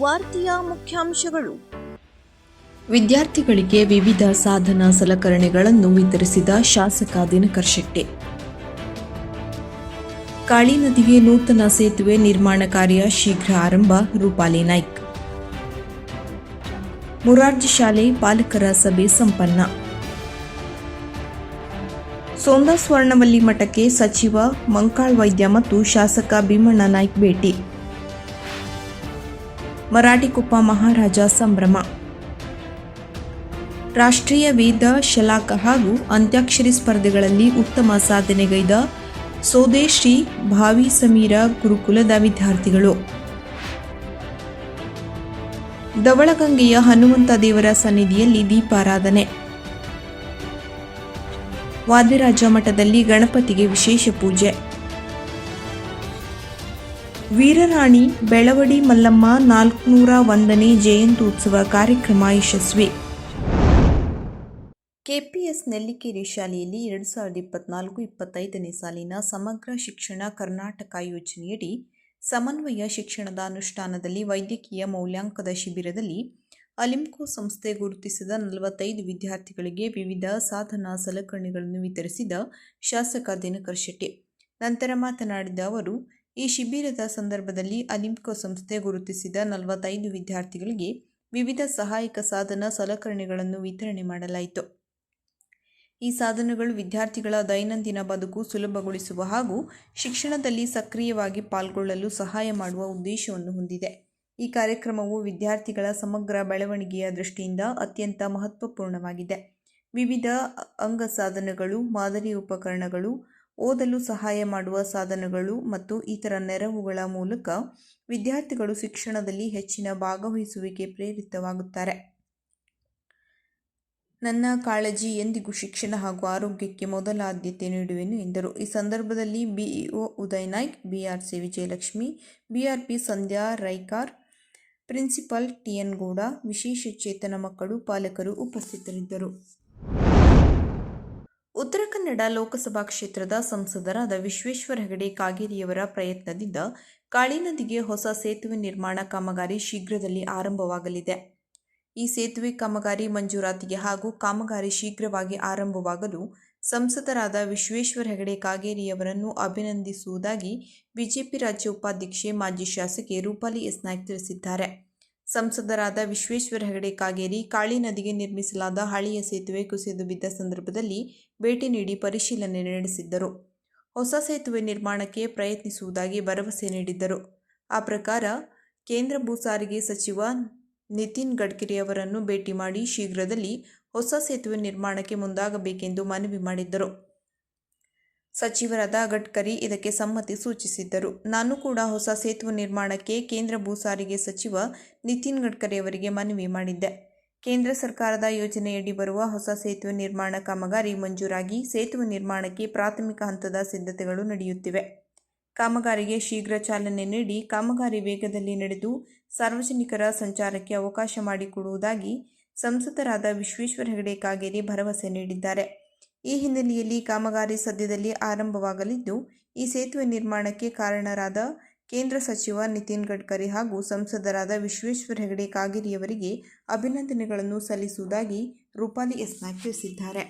ವಾರ್ತೆಯ ಮುಖ್ಯಾಂಶಗಳು. ವಿದ್ಯಾರ್ಥಿಗಳಿಗೆ ವಿವಿಧ ಸಾಧನ ಸಲಕರಣೆಗಳನ್ನು ವಿತರಿಸಿದ ಶಾಸಕ ದಿನಕರ್ ಶೆಟ್ಟಿ. ಕಾಳಿ ನದಿಗೆ ನೂತನ ಸೇತುವೆ ನಿರ್ಮಾಣ ಕಾರ್ಯ ಶೀಘ್ರ ಆರಂಭ, ರೂಪಾಲಿ ನಾಯ್ಕ್. ಮುರಾರ್ಜಿ ಶಾಲೆ ಪಾಲಕರ ಸಭೆ ಸಂಪನ್ನ. ಸೋಂದಾ ಸ್ವರ್ಣವಲ್ಲಿ ಮಠಕ್ಕೆ ಸಚಿವ ಮಂಕಾಳ್ ವೈದ್ಯ ಮತ್ತು ಶಾಸಕ ಭೀಮಣ್ಣ ನಾಯ್ಕ್ ಭೇಟಿ. ಮರಾಠಿಕೊಪ್ಪ ಮಹಾರಾಜ ಸಂಭ್ರಮ. ರಾಷ್ಟ್ರೀಯ ವೇದ, ಶಲಾಕ ಹಾಗೂ ಅಂತ್ಯಾಕ್ಷರಿ ಸ್ಪರ್ಧೆಗಳಲ್ಲಿ ಉತ್ತಮ ಸಾಧನೆಗೈದ ಸೋದೆ ಶ್ರೀ ಭಾವಿ ಸಮೀರ ಗುರುಕುಲದ ವಿದ್ಯಾರ್ಥಿಗಳು. ಧವಳಗಂಗೆಯ ಹನುಮಂತ ದೇವರ ಸನ್ನಿಧಿಯಲ್ಲಿ ದೀಪಾರಾಧನೆ. ವಾದಿರಾಜ ಮಠದಲ್ಲಿ ಗಣಪತಿಗೆ ವಿಶೇಷ ಪೂಜೆ. ವೀರರಾಣಿ ಬೆಳವಡಿ ಮಲ್ಲಮ್ಮ ನಾಲ್ಕುನೂರ ಒಂದನೇ ಜಯಂತ್ಯುತ್ಸವ ಕಾರ್ಯಕ್ರಮ ಯಶಸ್ವಿ. ಕೆಪಿಎಸ್ ನೆಲ್ಲಿಕೇರಿ ಶಾಲೆಯಲ್ಲಿ ಎರಡು ಸಾವಿರದ ಇಪ್ಪತ್ನಾಲ್ಕು ಇಪ್ಪತ್ತೈದನೇ ಸಾಲಿನ ಸಮಗ್ರ ಶಿಕ್ಷಣ ಕರ್ನಾಟಕ ಯೋಜನೆಯಡಿ ಸಮನ್ವಯ ಶಿಕ್ಷಣದ ಅನುಷ್ಠಾನದಲ್ಲಿ ವೈದ್ಯಕೀಯ ಮೌಲ್ಯಾಂಕದ ಶಿಬಿರದಲ್ಲಿ ಅಲಿಂಕೋ ಸಂಸ್ಥೆ ಗುರುತಿಸಿದ ನಲವತ್ತೈದು ವಿದ್ಯಾರ್ಥಿಗಳಿಗೆ ವಿವಿಧ ಸಾಧನ ಸಲಕರಣೆಗಳನ್ನು ವಿತರಿಸಿದ ಶಾಸಕ ದಿನಕರ್ ಶೆಟ್ಟಿ. ನಂತರ ಮಾತನಾಡಿದ ಅವರು ಈ ಶಿಬಿರದ ಸಂದರ್ಭದಲ್ಲಿ ಅಲಿಂಪಿಕೋ ಸಂಸ್ಥೆ ಗುರುತಿಸಿದ ನಲವತ್ತೈದು ವಿದ್ಯಾರ್ಥಿಗಳಿಗೆ ವಿವಿಧ ಸಹಾಯಕ ಸಾಧನ ಸಲಕರಣೆಗಳನ್ನು ವಿತರಣೆ ಮಾಡಲಾಯಿತು. ಈ ಸಾಧನಗಳು ವಿದ್ಯಾರ್ಥಿಗಳ ದೈನಂದಿನ ಬದುಕು ಸುಲಭಗೊಳಿಸುವ ಹಾಗೂ ಶಿಕ್ಷಣದಲ್ಲಿ ಸಕ್ರಿಯವಾಗಿ ಪಾಲ್ಗೊಳ್ಳಲು ಸಹಾಯ ಮಾಡುವ ಉದ್ದೇಶವನ್ನು ಹೊಂದಿದೆ. ಈ ಕಾರ್ಯಕ್ರಮವು ವಿದ್ಯಾರ್ಥಿಗಳ ಸಮಗ್ರ ಬೆಳವಣಿಗೆಯ ದೃಷ್ಟಿಯಿಂದ ಅತ್ಯಂತ ಮಹತ್ವಪೂರ್ಣವಾಗಿದೆ. ವಿವಿಧ ಅಂಗ ಸಾಧನಗಳು ಮಾದರಿ ಉಪಕರಣಗಳು ಓದಲು ಸಹಾಯ ಮಾಡುವ ಸಾಧನಗಳು ಮತ್ತು ಇತರ ನೆರವುಗಳ ಮೂಲಕ ವಿದ್ಯಾರ್ಥಿಗಳು ಶಿಕ್ಷಣದಲ್ಲಿ ಹೆಚ್ಚಿನ ಭಾಗವಹಿಸುವಿಕೆ ಪ್ರೇರಿತವಾಗುತ್ತಾರೆ. ನನ್ನ ಕಾಳಜಿ ಎಂದಿಗೂ ಶಿಕ್ಷಣ ಹಾಗೂ ಆರೋಗ್ಯಕ್ಕೆ ಮೊದಲ ಆದ್ಯತೆ ನೀಡುವೆನು ಎಂದರು. ಈ ಸಂದರ್ಭದಲ್ಲಿ BEO Uday Naik, BRC Vijayalakshmi, BRP Sandhya Raikar, principal T N Gowda, ವಿಶೇಷ ಚೇತನ ಮಕ್ಕಳು, ಪಾಲಕರು ಉಪಸ್ಥಿತರಿದ್ದರು. ಕನ್ನಡ ಲೋಕಸಭಾ ಕ್ಷೇತ್ರದ ಸಂಸದರಾದ ವಿಶ್ವೇಶ್ವರ ಹೆಗಡೆ ಕಾಗೇರಿಯವರ ಪ್ರಯತ್ನದಿಂದ ಕಾಳಿ ನದಿಗೆ ಹೊಸ ಸೇತುವೆ ನಿರ್ಮಾಣ ಕಾಮಗಾರಿ ಶೀಘ್ರದಲ್ಲಿ ಆರಂಭವಾಗಲಿದೆ. ಈ ಸೇತುವೆ ಕಾಮಗಾರಿ ಮಂಜೂರಾತಿಗೆ ಹಾಗೂ ಕಾಮಗಾರಿ ಶೀಘ್ರವಾಗಿ ಆರಂಭವಾಗಲು ಸಂಸದರಾದ ವಿಶ್ವೇಶ್ವರ ಹೆಗಡೆ ಕಾಗೇರಿಯವರನ್ನು ಅಭಿನಂದಿಸುವುದಾಗಿ ಬಿಜೆಪಿ ರಾಜ್ಯ ಉಪಾಧ್ಯಕ್ಷೆ ಮಾಜಿ ಶಾಸಕಿ ರೂಪಾಲಿ ಎಸ್ ನಾಯ್ಕ್ ತಿಳಿಸಿದ್ದಾರೆ. ಸಂಸದರಾದ ವಿಶ್ವೇಶ್ವರ ಹೆಗಡೆ ಕಾಗೇರಿ, ಕಾಳಿ ನದಿಗೆ ನಿರ್ಮಿಸಲಾದ ಹಳೆಯ ಸೇತುವೆ ಕುಸಿದು ಬಿದ್ದ ಸಂದರ್ಭದಲ್ಲಿ ಭೇಟಿ ನೀಡಿ ಪರಿಶೀಲನೆ ನಡೆಸಿದ್ದರು. ಹೊಸ ಸೇತುವೆ ನಿರ್ಮಾಣಕ್ಕೆ ಪ್ರಯತ್ನಿಸುವುದಾಗಿ ಭರವಸೆ ನೀಡಿದ್ದರು. ಆ ಪ್ರಕಾರ ಕೇಂದ್ರ ಭೂ ಸಾರಿಗೆ ಸಚಿವ ನಿತಿನ್ ಗಡ್ಕರಿ ಅವರನ್ನು ಭೇಟಿ ಮಾಡಿ ಶೀಘ್ರದಲ್ಲಿ ಹೊಸ ಸೇತುವೆ ನಿರ್ಮಾಣಕ್ಕೆ ಮುಂದಾಗಬೇಕೆಂದು ಮನವಿ ಮಾಡಿದ್ದರು. ಸಚಿವರಾದ ಗಡ್ಕರಿ ಇದಕ್ಕೆ ಸಮ್ಮತಿ ಸೂಚಿಸಿದ್ದರು. ನಾನು ಕೂಡ ಹೊಸ ಸೇತುವೆ ನಿರ್ಮಾಣಕ್ಕೆ ಕೇಂದ್ರ ಭೂ ಸಾರಿಗೆ ಸಚಿವ ನಿತಿನ್ ಗಡ್ಕರಿ ಅವರಿಗೆ ಮನವಿ ಮಾಡಿದ್ದೆ. ಕೇಂದ್ರ ಸರ್ಕಾರದ ಯೋಜನೆಯಡಿ ಬರುವ ಹೊಸ ಸೇತುವೆ ನಿರ್ಮಾಣ ಕಾಮಗಾರಿ ಮಂಜೂರಾಗಿ ಸೇತುವೆ ನಿರ್ಮಾಣಕ್ಕೆ ಪ್ರಾಥಮಿಕ ಹಂತದ ಸಿದ್ಧತೆಗಳು ನಡೆಯುತ್ತಿವೆ. ಕಾಮಗಾರಿಗೆ ಶೀಘ್ರ ಚಾಲನೆ ನೀಡಿ ಕಾಮಗಾರಿ ವೇಗದಲ್ಲಿ ನಡೆದು ಸಾರ್ವಜನಿಕರ ಸಂಚಾರಕ್ಕೆ ಅವಕಾಶ ಮಾಡಿಕೊಡುವುದಾಗಿ ಸಂಸದರಾದ ವಿಶ್ವೇಶ್ವರ ಹೆಗಡೆ ಕಾಗೇರಿ ಭರವಸೆ ನೀಡಿದ್ದಾರೆ. ಈ ಹಿನ್ನೆಲೆಯಲ್ಲಿ ಕಾಮಗಾರಿ ಸದ್ಯದಲ್ಲಿ ಆರಂಭವಾಗಲಿದ್ದು, ಈ ಸೇತುವೆ ನಿರ್ಮಾಣಕ್ಕೆ ಕಾರಣರಾದ ಕೇಂದ್ರ ಸಚಿವ ನಿತಿನ್ ಗಡ್ಕರಿ ಹಾಗೂ ಸಂಸದರಾದ ವಿಶ್ವೇಶ್ವರ ಹೆಗಡೆ ಕಾಗೇರಿಯವರಿಗೆ ಅಭಿನಂದನೆಗಳನ್ನು ಸಲ್ಲಿಸುವುದಾಗಿ ರೂಪಾಲಿ ಎಸ್ ನಾಯ್ಕ್ ತಿಳಿಸಿದ್ದಾರೆ.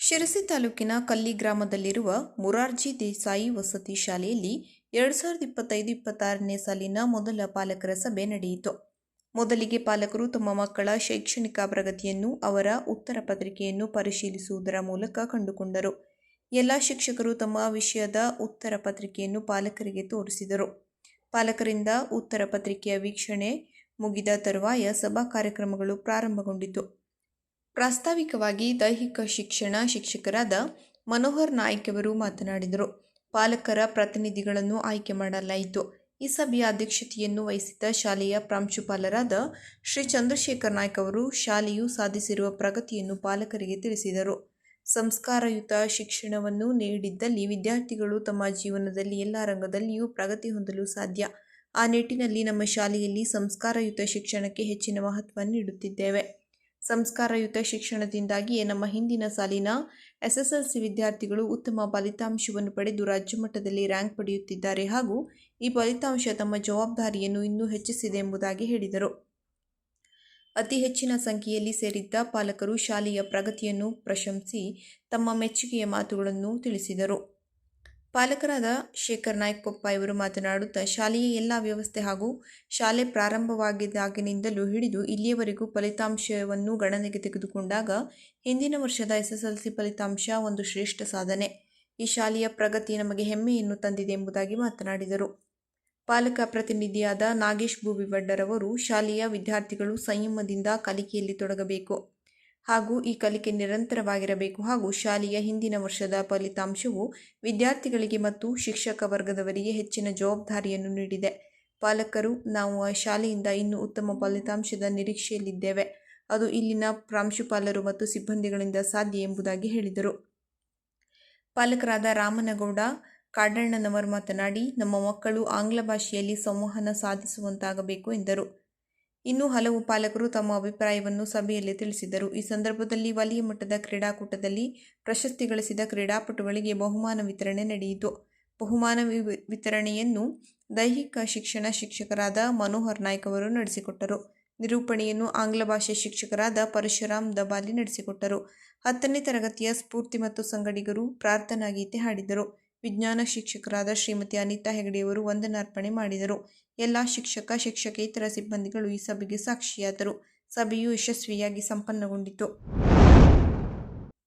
ಶಿರಸಿ ತಾಲೂಕಿನ ಕಲ್ಲಿ ಗ್ರಾಮದಲ್ಲಿರುವ ಮುರಾರ್ಜಿ ದೇಸಾಯಿ ವಸತಿ ಶಾಲೆಯಲ್ಲಿ ಎರಡು ಸಾವಿರದ ಇಪ್ಪತ್ತೈದು, ಇಪ್ಪತ್ತಾರನೇ ಸಾಲಿನ ಮೊದಲ ಪಾಲಕರ ಸಭೆ ನಡೆಯಿತು. ಮೊದಲಿಗೆ ಪಾಲಕರು ತಮ್ಮ ಮಕ್ಕಳ ಶೈಕ್ಷಣಿಕ ಪ್ರಗತಿಯನ್ನು ಅವರ ಉತ್ತರ ಪತ್ರಿಕೆಯನ್ನು ಪರಿಶೀಲಿಸುವುದರ ಮೂಲಕ ಕಂಡುಕೊಂಡರು. ಎಲ್ಲ ಶಿಕ್ಷಕರು ತಮ್ಮ ವಿಷಯದ ಉತ್ತರ ಪತ್ರಿಕೆಯನ್ನು ಪಾಲಕರಿಗೆ ತೋರಿಸಿದರು. ಪಾಲಕರಿಂದ ಉತ್ತರ ಪತ್ರಿಕೆಯ ವೀಕ್ಷಣೆ ಮುಗಿದ ತರುವಾಯ ಸಭಾ ಕಾರ್ಯಕ್ರಮಗಳು ಪ್ರಾರಂಭಗೊಂಡಿತು. ಪ್ರಾಸ್ತಾವಿಕವಾಗಿ ದೈಹಿಕ ಶಿಕ್ಷಣ ಶಿಕ್ಷಕರಾದ ಮನೋಹರ್ ನಾಯ್ಕವರು ಮಾತನಾಡಿದರು. ಪಾಲಕರ ಪ್ರತಿನಿಧಿಗಳನ್ನು ಆಯ್ಕೆ ಮಾಡಲಾಯಿತು. ಈ ಸಭೆಯ ಅಧ್ಯಕ್ಷತೆಯನ್ನು ವಹಿಸಿದ್ದ ಶಾಲೆಯ ಪ್ರಾಂಶುಪಾಲರಾದ ಶ್ರೀ ಚಂದ್ರಶೇಖರ್ ನಾಯ್ಕ ಅವರು ಶಾಲೆಯು ಸಾಧಿಸಿರುವ ಪ್ರಗತಿಯನ್ನು ಪಾಲಕರಿಗೆ ತಿಳಿಸಿದರು. ಸಂಸ್ಕಾರಯುತ ಶಿಕ್ಷಣವನ್ನು ನೀಡಿದ್ದಲ್ಲಿ ವಿದ್ಯಾರ್ಥಿಗಳು ತಮ್ಮ ಜೀವನದಲ್ಲಿ ಎಲ್ಲ ರಂಗದಲ್ಲಿಯೂ ಪ್ರಗತಿ ಹೊಂದಲು ಸಾಧ್ಯ. ಆ ನಿಟ್ಟಿನಲ್ಲಿ ನಮ್ಮ ಶಾಲೆಯಲ್ಲಿ ಸಂಸ್ಕಾರಯುತ ಶಿಕ್ಷಣಕ್ಕೆ ಹೆಚ್ಚಿನ ಮಹತ್ವ ನೀಡುತ್ತಿದ್ದೇವೆ. ಸಂಸ್ಕಾರಯುತ ಶಿಕ್ಷಣದಿಂದಾಗಿಯೇ ನಮ್ಮ ಹಿಂದಿನ ಸಾಲಿನ ಎಸ್ಎಸ್ಎಲ್ಸಿ ವಿದ್ಯಾರ್ಥಿಗಳು ಉತ್ತಮ ಫಲಿತಾಂಶವನ್ನು ಪಡೆದು ರಾಜ್ಯಮಟ್ಟದಲ್ಲಿ ರ್ಯಾಂಕ್ ಪಡೆಯುತ್ತಿದ್ದಾರೆ ಹಾಗೂ ಈ ಫಲಿತಾಂಶ ತಮ್ಮ ಜವಾಬ್ದಾರಿಯನ್ನು ಇನ್ನೂ ಹೆಚ್ಚಿಸಿದೆ ಎಂಬುದಾಗಿ ಹೇಳಿದರು. ಅತಿ ಹೆಚ್ಚಿನ ಸಂಖ್ಯೆಯಲ್ಲಿ ಸೇರಿದ್ದ ಪಾಲಕರು ಶಾಲೆಯ ಪ್ರಗತಿಯನ್ನು ಪ್ರಶಂಸಿ ತಮ್ಮ ಮೆಚ್ಚುಗೆಯ ಮಾತುಗಳನ್ನು ತಿಳಿಸಿದರು. ಪಾಲಕರಾದ ಶೇಖರ್ ನಾಯ್ಕ ಕೊಪ್ಪ ಇವರು ಮಾತನಾಡುತ್ತಾ, ಶಾಲೆಯ ಎಲ್ಲ ವ್ಯವಸ್ಥೆ ಹಾಗೂ ಶಾಲೆ ಪ್ರಾರಂಭವಾಗಿದ್ದಾಗಿನಿಂದಲೂ ಹಿಡಿದು ಇಲ್ಲಿಯವರೆಗೂ ಫಲಿತಾಂಶವನ್ನು ಗಣನೆಗೆ ತೆಗೆದುಕೊಂಡಾಗ ಹಿಂದಿನ ವರ್ಷದ ಎಸ್ಎಸ್ಎಲ್ಸಿ ಫಲಿತಾಂಶ ಒಂದು ಶ್ರೇಷ್ಠ ಸಾಧನೆ. ಈ ಶಾಲೆಯ ಪ್ರಗತಿ ನಮಗೆ ಹೆಮ್ಮೆಯನ್ನು ತಂದಿದೆ ಎಂಬುದಾಗಿ ಮಾತನಾಡಿದರು. ಪಾಲಕ ಪ್ರತಿನಿಧಿಯಾದ ನಾಗೇಶ್ ಭೂವಿವಡ್ಡರವರು ಶಾಲೆಯ ವಿದ್ಯಾರ್ಥಿಗಳು ಸಂಯಮದಿಂದ ಕಲಿಕೆಯಲ್ಲಿ ತೊಡಗಬೇಕು ಹಾಗೂ ಈ ಕಲಿಕೆ ನಿರಂತರವಾಗಿರಬೇಕು ಹಾಗೂ ಶಾಲೆಯ ಹಿಂದಿನ ವರ್ಷದ ಫಲಿತಾಂಶವು ವಿದ್ಯಾರ್ಥಿಗಳಿಗೆ ಮತ್ತು ಶಿಕ್ಷಕ ವರ್ಗದವರಿಗೆ ಹೆಚ್ಚಿನ ಜವಾಬ್ದಾರಿಯನ್ನು ನೀಡಿದೆ. ಪಾಲಕರು, ನಾವು ಆ ಶಾಲೆಯಿಂದ ಇನ್ನೂ ಉತ್ತಮ ಫಲಿತಾಂಶದ ನಿರೀಕ್ಷೆಯಲ್ಲಿದ್ದೇವೆ. ಅದು ಇಲ್ಲಿನ ಪ್ರಾಂಶುಪಾಲರು ಮತ್ತು ಸಿಬ್ಬಂದಿಗಳಿಂದ ಸಾಧ್ಯ ಎಂಬುದಾಗಿ ಹೇಳಿದರು. ಪಾಲಕರಾದ ರಾಮನಗೌಡ ಕಾಡಣ್ಣನವರು ಮಾತನಾಡಿ, ನಮ್ಮ ಮಕ್ಕಳು ಆಂಗ್ಲ ಭಾಷೆಯಲ್ಲಿ ಸಂವಹನ ಸಾಧಿಸುವಂತಾಗಬೇಕು ಎಂದರು. ಇನ್ನು ಹಲವು ಪಾಲಕರು ತಮ್ಮ ಅಭಿಪ್ರಾಯವನ್ನು ಸಭೆಯಲ್ಲಿ ತಿಳಿಸಿದರು. ಈ ಸಂದರ್ಭದಲ್ಲಿ ವಲಯ ಮಟ್ಟದ ಕ್ರೀಡಾಕೂಟದಲ್ಲಿ ಪ್ರಶಸ್ತಿ ಗಳಿಸಿದ ಕ್ರೀಡಾಪಟುಗಳಿಗೆ ಬಹುಮಾನ ವಿತರಣೆ ನಡೆಯಿತು. ಬಹುಮಾನ ವಿತರಣೆಯನ್ನು ದೈಹಿಕ ಶಿಕ್ಷಣ ಶಿಕ್ಷಕರಾದ ಮನೋಹರ್ ನಾಯ್ಕ್ ಅವರು ನಡೆಸಿಕೊಟ್ಟರು. ನಿರೂಪಣೆಯನ್ನು ಆಂಗ್ಲ ಭಾಷೆ ಶಿಕ್ಷಕರಾದ ಪರಶುರಾಮ್ ದಬಾಲಿ ನಡೆಸಿಕೊಟ್ಟರು. ಹತ್ತನೇ ತರಗತಿಯ ಸ್ಫೂರ್ತಿ ಮತ್ತು ಸಂಗಡಿಗರು ಪ್ರಾರ್ಥನಾ ಗೀತೆ ಹಾಡಿದರು. ವಿಜ್ಞಾನ ಶಿಕ್ಷಕರಾದ ಶ್ರೀಮತಿ ಅನಿತಾ ಹೆಗಡೆಯವರು ವಂದನಾರ್ಪಣೆ ಮಾಡಿದರು. ಎಲ್ಲ ಶಿಕ್ಷಕ, ಶಿಕ್ಷಕೇತರ ಸಿಬ್ಬಂದಿಗಳು ಈ ಸಭೆಗೆ ಸಾಕ್ಷಿಯಾದರು. ಸಭೆಯು ಯಶಸ್ವಿಯಾಗಿ ಸಂಪನ್ನಗೊಂಡಿತು.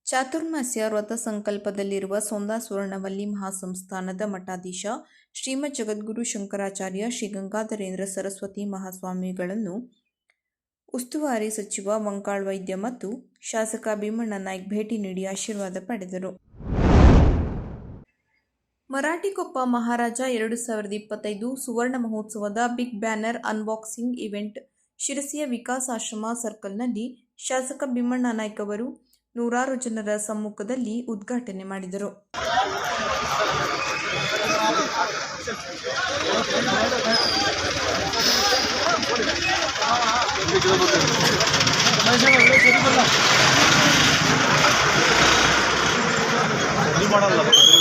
ಚಾತುರ್ಮಾಸ್ಯ ವ್ರತ ಸಂಕಲ್ಪದಲ್ಲಿರುವ ಸೊಂದಾ ಸುವರ್ಣವಲ್ಲಿ ಮಹಾಸಂಸ್ಥಾನದ ಮಠಾಧೀಶ ಶ್ರೀಮದ್ ಜಗದ್ಗುರು ಶಂಕರಾಚಾರ್ಯ ಶ್ರೀ ಗಂಗಾಧರೇಂದ್ರ ಸರಸ್ವತಿ ಮಹಾಸ್ವಾಮಿಗಳನ್ನು ಉಸ್ತುವಾರಿ ಸಚಿವ ಮಂಕಾಳ್ ವೈದ್ಯ ಮತ್ತು ಶಾಸಕ ಭೀಮಣ್ಣ ನಾಯ್ಕ್ ಭೇಟಿ ನೀಡಿ ಆಶೀರ್ವಾದ ಪಡೆದರು. ಮರಾಠಿಕೊಪ್ಪ ಮಹಾರಾಜ ಎರಡು ಸಾವಿರದ ಇಪ್ಪತ್ತೈದು ಸುವರ್ಣ ಮಹೋತ್ಸವದ ಬಿಗ್ ಬ್ಯಾನರ್ ಅನ್ಬಾಕ್ಸಿಂಗ್ ಇವೆಂಟ್ ಶಿರಸಿಯ ವಿಕಾಸಾಶ್ರಮ ಸರ್ಕಲ್ನಲ್ಲಿ ಶಾಸಕ ಭೀಮಣ್ಣ ನಾಯ್ಕ ಅವರು ನೂರಾರು ಜನರ ಸಮ್ಮುಖದಲ್ಲಿ ಉದ್ಘಾಟನೆ ಮಾಡಿದರು. ಸರ್ವ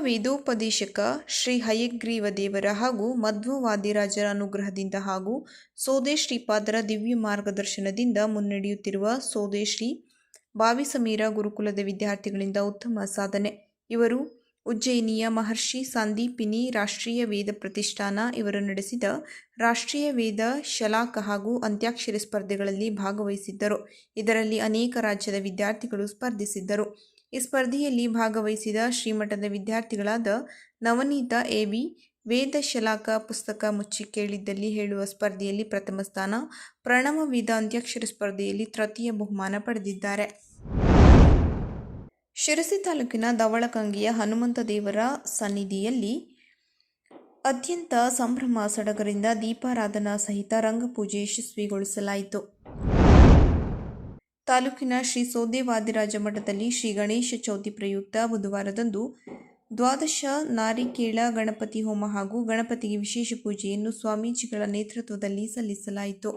ವೇದೋಪದೇಶಕ ಶ್ರೀ ಹಯಗ್ರೀವ ದೇವರ ಹಾಗೂ ಮಧ್ವವಾದಿರಾಜರ ಅನುಗ್ರಹದಿಂದ ಹಾಗೂ ಸೋದೆ ಶ್ರೀಪಾದರ ದಿವ್ಯ ಮಾರ್ಗದರ್ಶನದಿಂದ ಮುನ್ನಡೆಯುತ್ತಿರುವ ಸೋದೆ ಶ್ರೀ ಭಾವಿ ಸಮೀರ ಗುರುಕುಲದ ವಿದ್ಯಾರ್ಥಿಗಳಿಂದ ಉತ್ತಮ ಸಾಧನೆ. ಇವರು ಉಜ್ಜಯಿನಿಯ ಮಹರ್ಷಿ ಸಂದೀಪಿನಿ ರಾಷ್ಟ್ರೀಯ ವೇದ ಪ್ರತಿಷ್ಠಾನ ಇವರು ನಡೆಸಿದ ರಾಷ್ಟ್ರೀಯ ವೇದ ಶಲಾಕ ಹಾಗೂ ಅಂತ್ಯಾಕ್ಷರಿ ಸ್ಪರ್ಧೆಗಳಲ್ಲಿ ಭಾಗವಹಿಸಿದ್ದರು. ಇದರಲ್ಲಿ ಅನೇಕ ರಾಜ್ಯದ ವಿದ್ಯಾರ್ಥಿಗಳು ಸ್ಪರ್ಧಿಸಿದ್ದರು. ಈ ಸ್ಪರ್ಧೆಯಲ್ಲಿ ಭಾಗವಹಿಸಿದ ಶ್ರೀಮಠದ ವಿದ್ಯಾರ್ಥಿಗಳಾದ ನವನೀತ ಎವಿ ವೇದ ಶಲಾಕ ಪುಸ್ತಕ ಮುಚ್ಚಿ ಕೇಳಿದ್ದಲ್ಲಿ ಹೇಳುವ ಸ್ಪರ್ಧೆಯಲ್ಲಿ ಪ್ರಥಮ ಸ್ಥಾನ, ಪ್ರಣವ ವೇದಾಂತ್ಯಕ್ಷರ ಸ್ಪರ್ಧೆಯಲ್ಲಿ ತೃತೀಯ ಬಹುಮಾನ ಪಡೆದಿದ್ದಾರೆ. ಶಿರಸಿ ತಾಲೂಕಿನ ದವಳಕಂಗಿಯ ಹನುಮಂತ ದೇವರ ಸನ್ನಿಧಿಯಲ್ಲಿ ಅತ್ಯಂತ ಸಂಭ್ರಮ ಸಡಗರಿಂದ ದೀಪಾರಾಧನಾ ಸಹಿತ ರಂಗಪೂಜೆ ಯಶಸ್ವಿಗೊಳಿಸಲಾಯಿತು. ತಾಲೂಕಿನ ಶ್ರೀ ಸೋದೇವಾದಿರಾಜ ಮಠದಲ್ಲಿ ಶ್ರೀ ಗಣೇಶ ಚೌತಿ ಪ್ರಯುಕ್ತ ಬುಧವಾರದಂದು ದ್ವಾದಶ ನಾರಿಕೇಳ ಗಣಪತಿ ಹೋಮ ಹಾಗೂ ಗಣಪತಿಗೆ ವಿಶೇಷ ಪೂಜೆಯನ್ನು ಸ್ವಾಮೀಜಿಗಳ ನೇತೃತ್ವದಲ್ಲಿ ಸಲ್ಲಿಸಲಾಯಿತು.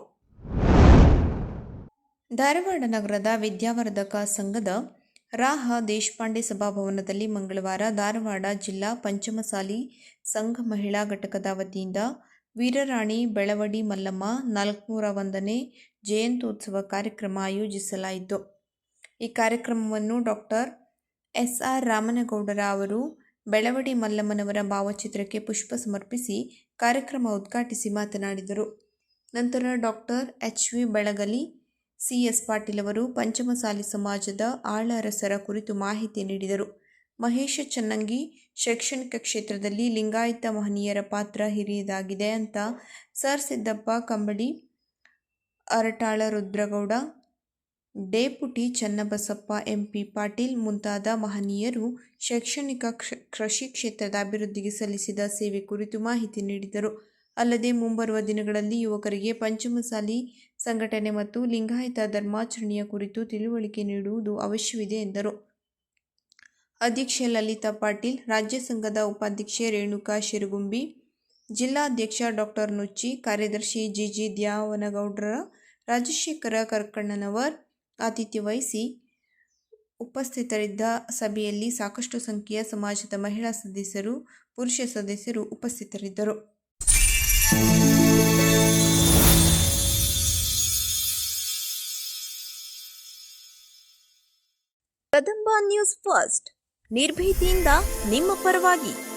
ಧಾರವಾಡ ನಗರದ ವಿದ್ಯಾವರ್ಧಕ ಸಂಘದ ರಾಹ ದೇಶಪಾಂಡೆ ಸಭಾಭವನದಲ್ಲಿ ಮಂಗಳವಾರ ಧಾರವಾಡ ಜಿಲ್ಲಾ ಪಂಚಮಸಾಲಿ ಸಂಘ ಮಹಿಳಾ ಘಟಕದ ವತಿಯಿಂದ ವೀರರಾಣಿ ಬೆಳವಡಿ ಮಲ್ಲಮ್ಮ ನಾಲ್ಕುನೂರ ಒಂದನೇ ಜಯಂತ್ಯೋತ್ಸವ ಕಾರ್ಯಕ್ರಮ ಆಯೋಜಿಸಲಾಯಿತು. ಈ ಕಾರ್ಯಕ್ರಮವನ್ನು ಡಾಕ್ಟರ್ ಎಸ್ ಆರ್ ರಾಮನಗೌಡರ ಅವರು ಬೆಳವಡಿ ಮಲ್ಲಮ್ಮನವರ ಭಾವಚಿತ್ರಕ್ಕೆ ಪುಷ್ಪ ಸಮರ್ಪಿಸಿ ಕಾರ್ಯಕ್ರಮ ಉದ್ಘಾಟಿಸಿ ಮಾತನಾಡಿದರು. ನಂತರ doctor H V Belagali C S Patil ಅವರು ಪಂಚಮಸಾಲಿ ಸಮಾಜದ ಆಳರಸರ ಕುರಿತು ಮಾಹಿತಿ ನೀಡಿದರು. ಮಹೇಶ ಚನ್ನಂಗಿ ಶೈಕ್ಷಣಿಕ ಕ್ಷೇತ್ರದಲ್ಲಿ ಲಿಂಗಾಯತ ಮಹನೀಯರ ಪಾತ್ರ ಹಿರಿಯದಾಗಿದೆ ಅಂತ sir Siddappa Kambali Aratal Rudragowda, deputy Channabasappa, MP Patil ಮುಂತಾದ ಮಹನೀಯರು ಶೈಕ್ಷಣಿಕ ಕ್ಷ- ಕೃಷಿ ಕ್ಷೇತ್ರದ ಅಭಿವೃದ್ಧಿಗೆ ಸಲ್ಲಿಸಿದ ಸೇವೆ ಕುರಿತು ಮಾಹಿತಿ ನೀಡಿದರು. ಅಲ್ಲದೆ ಮುಂಬರುವ ದಿನಗಳಲ್ಲಿ ಯುವಕರಿಗೆ ಪಂಚಮಸಾಲಿ ಸಂಘಟನೆ ಮತ್ತು ಲಿಂಗಾಯತ ಧರ್ಮಾಚರಣೆಯ ಕುರಿತು ತಿಳುವಳಿಕೆ ನೀಡುವುದು ಅವಶ್ಯವಿದೆ ಎಂದರು. ಅಧ್ಯಕ್ಷೆ ಲಲಿತಾ ಪಾಟೀಲ್, ರಾಜ್ಯ ಸಂಘದ ಉಪಾಧ್ಯಕ್ಷೆ ರೇಣುಕಾ ಶಿರಗುಂಬಿ, ಜಿಲ್ಲಾಧ್ಯಕ್ಷ ಡಾಕ್ಟರ್ ನುಚ್ಚಿ, ಕಾರ್ಯದರ್ಶಿ ಜಿಜಿ ದ್ಯಾವನಗೌಡ್ರ ರಾಜಶೇಖರ ಕರ್ಕಣ್ಣನವರ್ ಆತಿಥ್ಯ ವಹಿಸಿ ಉಪಸ್ಥಿತರಿದ್ದ ಸಭೆಯಲ್ಲಿ ಸಾಕಷ್ಟು ಸಂಖ್ಯೆಯ ಸಮಾಜದ ಮಹಿಳಾ ಸದಸ್ಯರು, ಪುರುಷ ಸದಸ್ಯರು ಉಪಸ್ಥಿತರಿದ್ದರು. Kadamba news first. ನಿರ್ಭೀತಿಯಿಂದ ನಿಮ್ಮ ಪರವಾಗಿ